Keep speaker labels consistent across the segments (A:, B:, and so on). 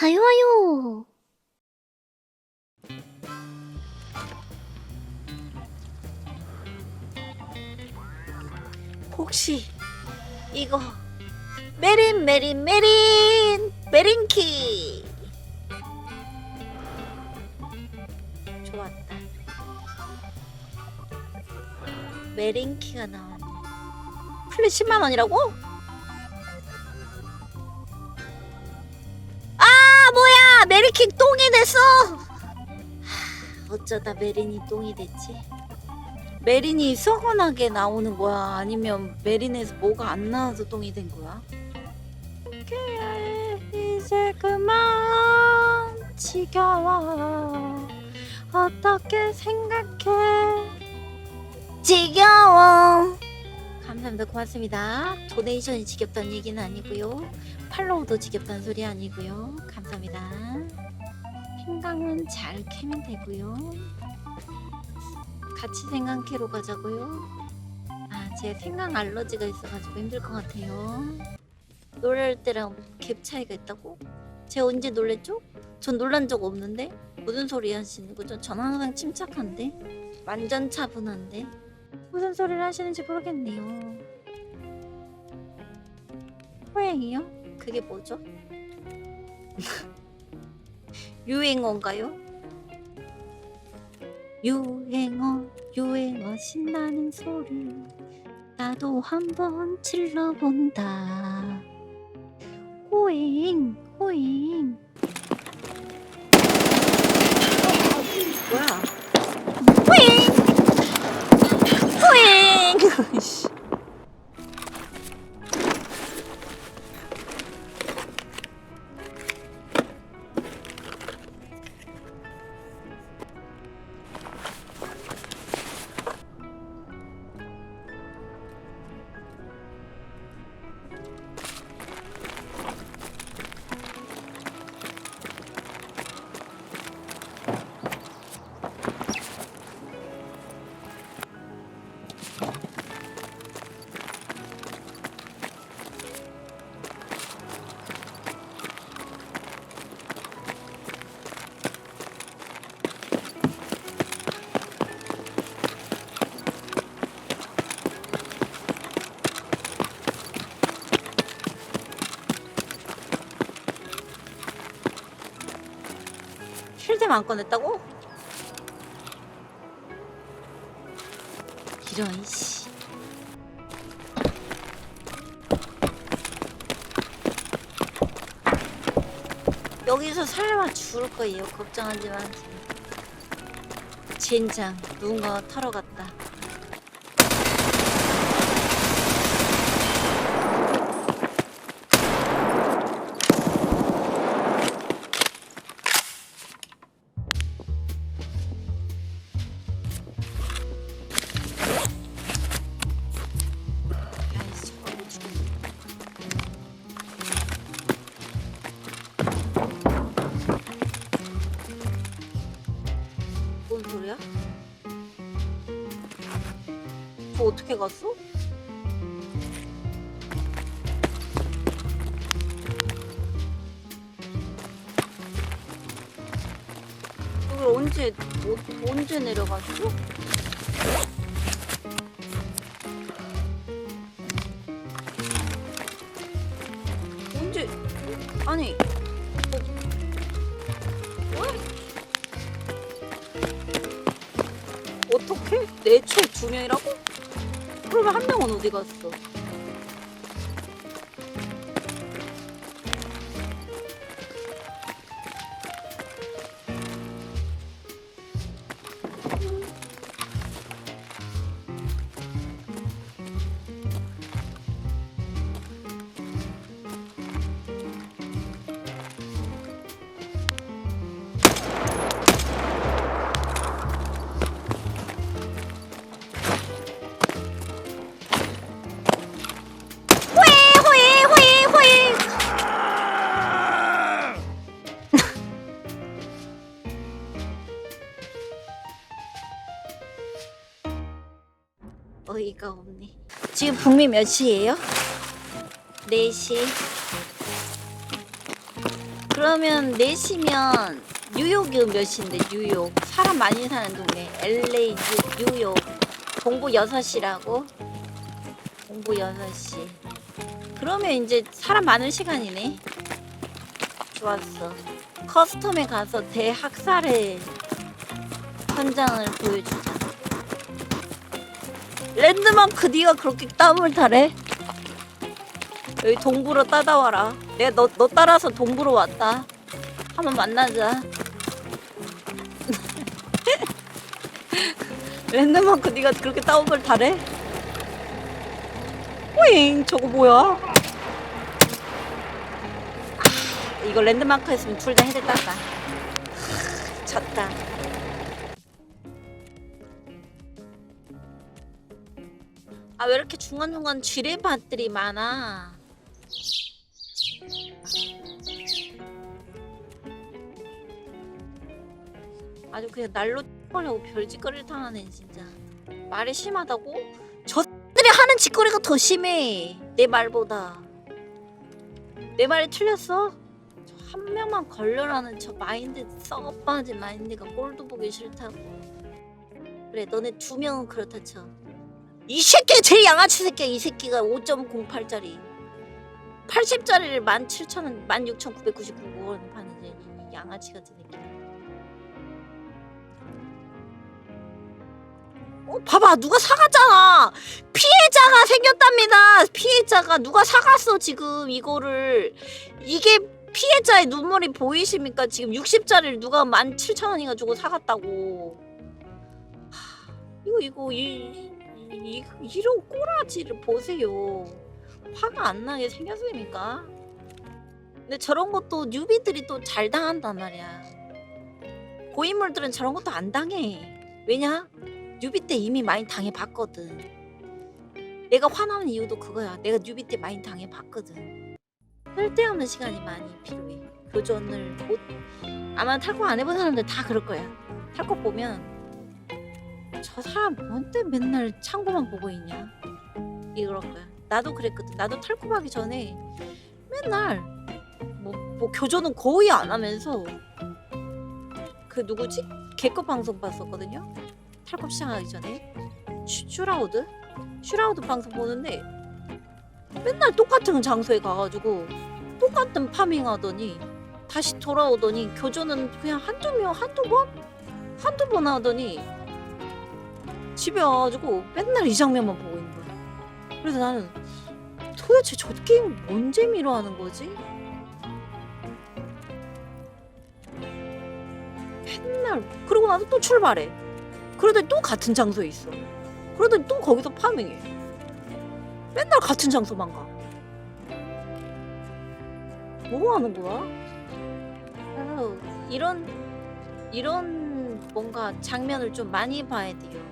A: 하요 하요. 혹시 이거 메린 메린 메린 메린키 좋았다 메린키가 나왔네 플랫 10만 원이라고? 메리키 똥이 됐어. 하, 어쩌다 메린이 똥이 됐지? 메린이 썩어나게 나오는 거야? 아니면 메린에서 뭐가 안 나와서 똥이 된 거야? 그래, 이제 그만 지겨워. 어떻게 생각해? 지겨워 감사합니다. 고맙습니다. 도네이션이 지겹다는 얘기는 아니고요. 팔로우도 지겹다는 소리 아니고요. 감사합니다. 생강은 잘 캐면 되고요. 같이 생강캐로 가자고요. 아 제가 생강 알러지가 있어가지고 힘들 것 같아요. 노래할 때랑 갭 차이가 있다고? 제가 언제 놀랬죠? 전 놀란 적 없는데? 무슨 소리 하시는 거죠? 전 항상 침착한데? 완전 차분한데 무슨 소리를 하시는지 모르겠네요 호행이요? 그게 뭐죠? 유행어인가요? 유행어 유행어 신나는 소리 나도 한번 질러본다 호잉 호잉 뭐야 호 안 꺼냈다고? 이런 씨. 여기서 설마 죽을 거예요. 걱정하지 마세요. 젠장 누군가가 털어 갔다. 갔어? 여기 언제 어, 언제 내려갔어? 언제 아니 어, 왜? 어떻게? 내초 두 명이라고? 그러면 한 명은 어디 갔어? 어이가 없네. 지금 북미 몇 시예요? 4시. 그러면 4시면 뉴욕이 몇 시인데 뉴욕 사람 많이 사는 동네 LA 뉴, 뉴욕 공부 6시라고? 공부 6시 그러면 이제 사람 많을 시간이네 좋았어 커스텀에 가서 대학살의 현장을 보여주자 랜드마크 네가 그렇게 땀을 타래? 여기 동부로 따다 와라 내가 너, 너 따라서 동부로 왔다 한번 만나자 랜드마크 네가 그렇게 땀을 타래? 오잉 저거 뭐야? 아, 이거 랜드마크 했으면 둘다 헤드 땄다 하, 졌다 아 왜 이렇게 중간중간 지뢰밭들이 많아? 아주 그냥 날로 려고 별짓거리를 당하네 진짜. 말이 심하다고? 저들이 하는 짓거리가 더 심해 내 말보다. 내 말이 틀렸어? 저 한 명만 걸려라는 저 마인드 썩어빠진 마인드가 꼴도 보기 싫다고. 그래 너네 두 명은 그렇다 쳐 이 새끼가 제일 양아치 새끼야 이 새끼가 5.08짜리. 80짜리를 17,000원 16,999원 파는 이 양아치 같은 새끼 어, 봐봐 누가 사갔잖아. 피해자가 생겼답니다. 피해자가 누가 사갔어 지금 이거를. 이게 피해자의 눈물이 보이십니까? 지금 60짜리를 누가 17,000원이가 주고 사갔다고. 하, 이거 이거 이, 이, 이, 이런 꼬라지를 보세요 화가 안 나게 생겼습니까 근데 저런 것도 뉴비들이 또 잘 당한단 말이야 고인물들은 저런 것도 안 당해 왜냐 뉴비 때 이미 많이 당해봤거든. 내가 화나는 이유도 그거야. 내가 뉴비 때 많이 당해봤거든. 쓸데없는 시간이 많이 필요해. 교전을 못 아마 탈거 안 해본 사람들 다 그럴 거야. 탈거 보면 저 사람 뭔데 맨날 창고만 보고 있냐? 이럴 거야. 나도 그랬거든. 나도 탈거 하기 전에 맨날 뭐, 뭐 교전은 거의 안 하면서 그 누구지? 개급 방송 봤었거든요. 탈컵 시작하기 전에 슈, 슈라우드? 슈라우드 방송 보는데 맨날 똑같은 장소에 가가지고 똑같은 파밍 하더니 다시 돌아오더니 교전은 그냥 한두 명 한두 번? 한두 번 하더니 집에 와가지고 맨날 이 장면만 보고 있는 거야 그래서 나는 도대체 저 게임 뭔 재미로 하는 거지? 맨날 그러고 나서 또 출발해 그러더니 또 같은 장소에 있어. 그러더니 또 거기서 파밍해. 맨날 같은 장소만 가. 뭐 하는 거야? 그래서 이런 이런 뭔가 장면을 좀 많이 봐야 돼요.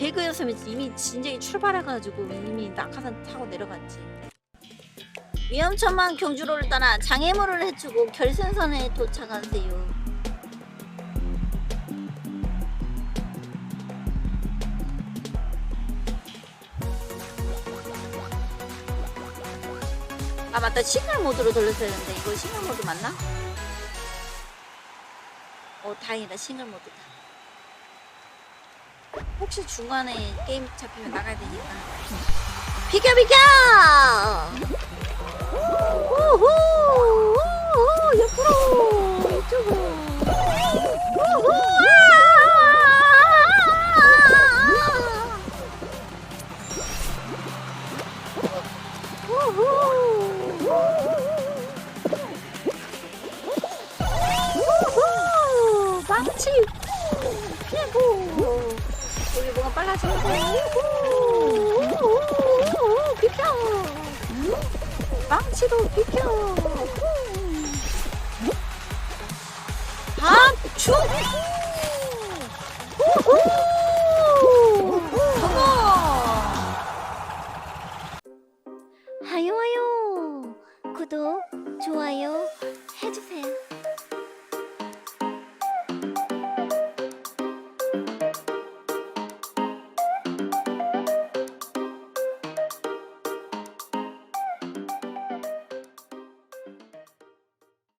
A: 배그였으면 이미 진작에 출발해가지고 이미 낙하산 타고 내려갔지. 위험천만 경주로를 따라 장애물을 해주고 결승선에 도착하세요. 아 맞다 싱글 모드로 돌렸어야 되는데 이거 싱글 모드 맞나? 어 다행이다 싱글 모드다 혹시 중간에 게임 잡히면 나가야 되니까. 비켜 비켜! 우후 시로 비켜. 반축. 하요하요 구독 좋아요 해주세요.